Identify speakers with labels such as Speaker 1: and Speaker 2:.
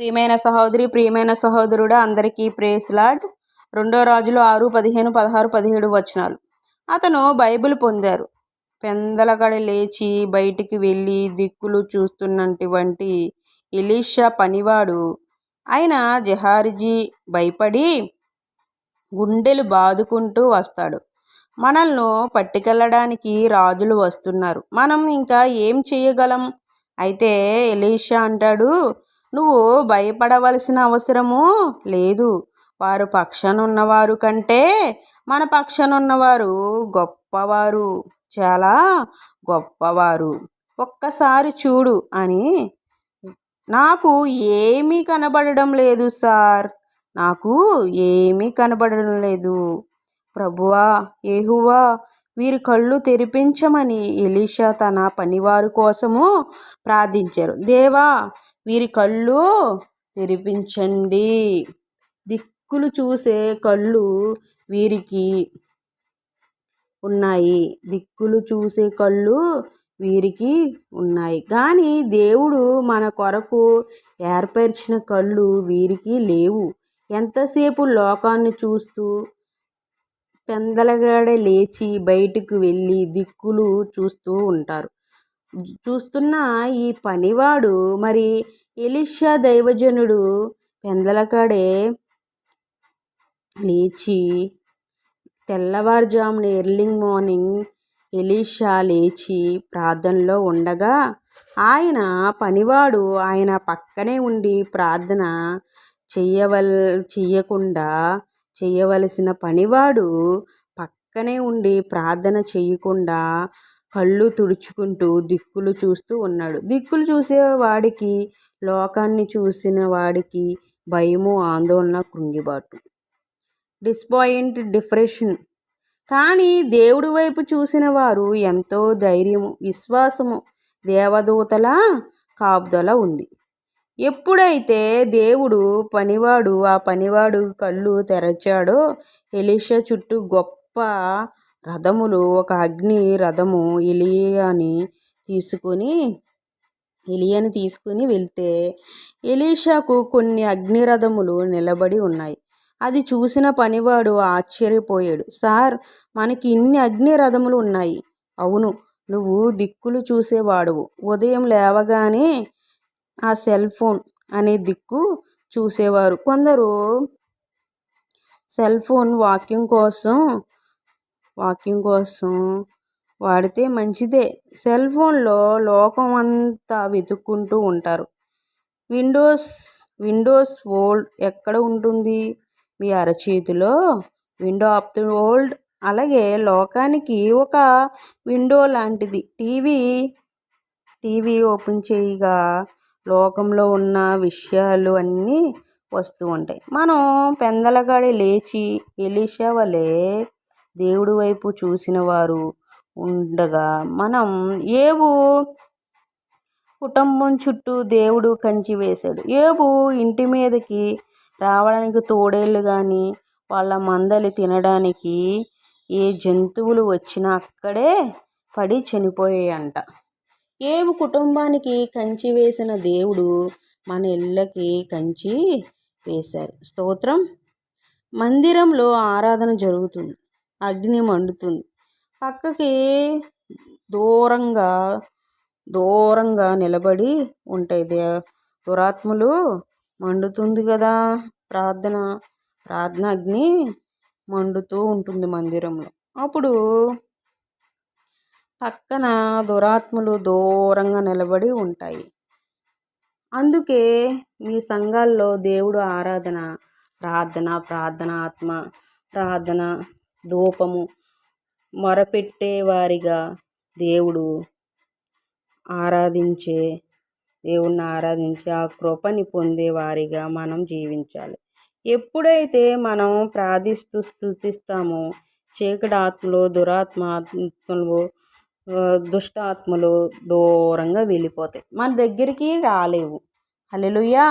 Speaker 1: ప్రియమైన సహోదరి ప్రియమైన సహోదరుడు అందరికీ ప్రేస్లాడ్ రెండో రాజులు ఆరు పదిహేను పదహారు పదిహేడు వచనాలు. అతను బైబిల్ పొందారు. పెందలగడ లేచి బయటికి వెళ్ళి దిక్కులు చూస్తున్నటువంటి ఎలీషా పనివాడు ఆయన జహారిజీ భయపడి గుండెలు బాదుకుంటూ వస్తాడు. మనల్ని పట్టుకెళ్ళడానికి రాజులు వస్తున్నారు. మనం ఇంకా ఏం చేయగలం? అయితే ఎలీషా అంటాడు నువ్వు భయపడవలసిన అవసరము లేదు. వారు పక్షనున్నవారు కంటే మన పక్షనున్నవారు గొప్పవారు. చాలా గొప్పవారు. ఒక్కసారి చూడు అని నాకు ఏమీ కనబడడం లేదు సార్. నాకు ఏమీ కనబడడం లేదు. ప్రభువా ఏహువా వీరి కళ్ళు తెరిపించమని ఎలీషా తన పనివారు కోసము ప్రార్థించారు. దేవా వీరి కళ్ళు తెరిపించండి. దిక్కులు చూసే కళ్ళు వీరికి ఉన్నాయి. దిక్కులు చూసే కళ్ళు వీరికి ఉన్నాయి. కానీ దేవుడు మన కొరకు ఏర్పరిచిన కళ్ళు వీరికి లేవు. ఎంతసేపు లోకాన్ని చూస్తూ పెందలగాడ లేచి బయటకు వెళ్ళి దిక్కులు చూస్తూ ఉంటారు. చూస్తున్న ఈ పనివాడు మరి ఎలిషా దైవజనుడు పెందలకాడే లేచి తెల్లవారుజామున ఎర్లింగ్ మార్నింగ్ ఎలీషా లేచి ప్రార్థనలో ఉండగా ఆయన పనివాడు ఆయన పక్కనే ఉండి ప్రార్థన చెయ్యవల్ చెయ్యకుండా చేయవలసిన పనివాడు పక్కనే ఉండి ప్రార్థన చేయకుండా కళ్ళు తుడుచుకుంటూ దిక్కులు చూస్తూ ఉన్నాడు. దిక్కులు చూసేవాడికి లోకాన్ని చూసిన వాడికి భయము ఆందోళన కృంగిబాటు. Disappoint depression. కానీ దేవుడి వైపు చూసిన వారు ఎంతో ధైర్యము విశ్వాసము దేవదూతల కాపుదల ఉంది. ఎప్పుడైతే దేవుడు పనివాడు ఆ పనివాడు కళ్ళు తెరచాడో ఎలిషా చుట్టూ గొప్ప రథములు ఒక అగ్ని రథము ఎలియాని తీసుకుని ఎలియాని తీసుకుని వెళ్తే ఎలీషాకు కొన్ని అగ్ని రథములు నిలబడి ఉన్నాయి. అది చూసిన పనివాడు ఆశ్చర్యపోయాడు. సార్ మనకి ఇన్ని అగ్ని రథములు ఉన్నాయి. అవును నువ్వు దిక్కులు చూసేవాడువు. ఉదయం లేవగానే ఆ సెల్ ఫోన్ అనే దిక్కు చూసేవారు. కొందరు సెల్ ఫోన్ వాక్యం కోసం వాకింగ్ కోసం వాడితే మంచిదే. సెల్ ఫోన్లో లోకం అంతా వెతుక్కుంటూ ఉంటారు. విండోస్ విండోస్ ఓల్డ్ ఎక్కడ ఉంటుంది? మీ అరచేతిలో విండో ఆఫ్ ది ఓల్డ్. అలాగే లోకానికి ఒక విండో లాంటిది. టీవీ టీవీ ఓపెన్ చేయగా లోకంలో ఉన్న విషయాలు అన్నీ వస్తూ ఉంటాయి. మనం పెందలగాడి లేచి ఎలీషా వలె దేవుడి వైపు చూసిన వారు ఉండగా మనం ఏవు కుటుంబం చుట్టూ దేవుడు కంచి వేశాడు. ఏబు ఇంటి మీదకి రావడానికి తోడేళ్ళు కానీ వాళ్ళ మందలు తినడానికి ఏ జంతువులు వచ్చినా అక్కడే పడి చనిపోయాయంట. ఏవు కుటుంబానికి కంచి వేసిన దేవుడు మన ఇళ్ళకి కంచి వేశారు. స్తోత్రం. మందిరంలో ఆరాధన జరుగుతుంది. అగ్ని మండుతుంది. పక్కకి దూరంగా దూరంగా నిలబడి ఉంటాయి దే దురాత్మలు. మండుతుంది కదా ప్రార్థన. ప్రార్థన అగ్ని మండుతూ ఉంటుంది మందిరంలో. అప్పుడు పక్కన దురాత్మలు దూరంగా నిలబడి ఉంటాయి. అందుకే మీ సంఘాల్లో దేవుడు ఆరాధన ప్రార్థన ప్రార్థన ఆత్మ ప్రార్థన ధూపము మొరపెట్టే వారిగా దేవుడు ఆరాధించే దేవుణ్ణి ఆరాధించి ఆ కృపని పొందేవారిగా మనం జీవించాలి. ఎప్పుడైతే మనం ప్రార్థిస్తూ స్థుతిస్తామో చీకటి ఆత్మలు దురాత్మ ఆత్మలు దుష్టాత్మలు దూరంగా వెళ్ళిపోతాయి. మన దగ్గరికి రాలేవు. హలెలుయ్యా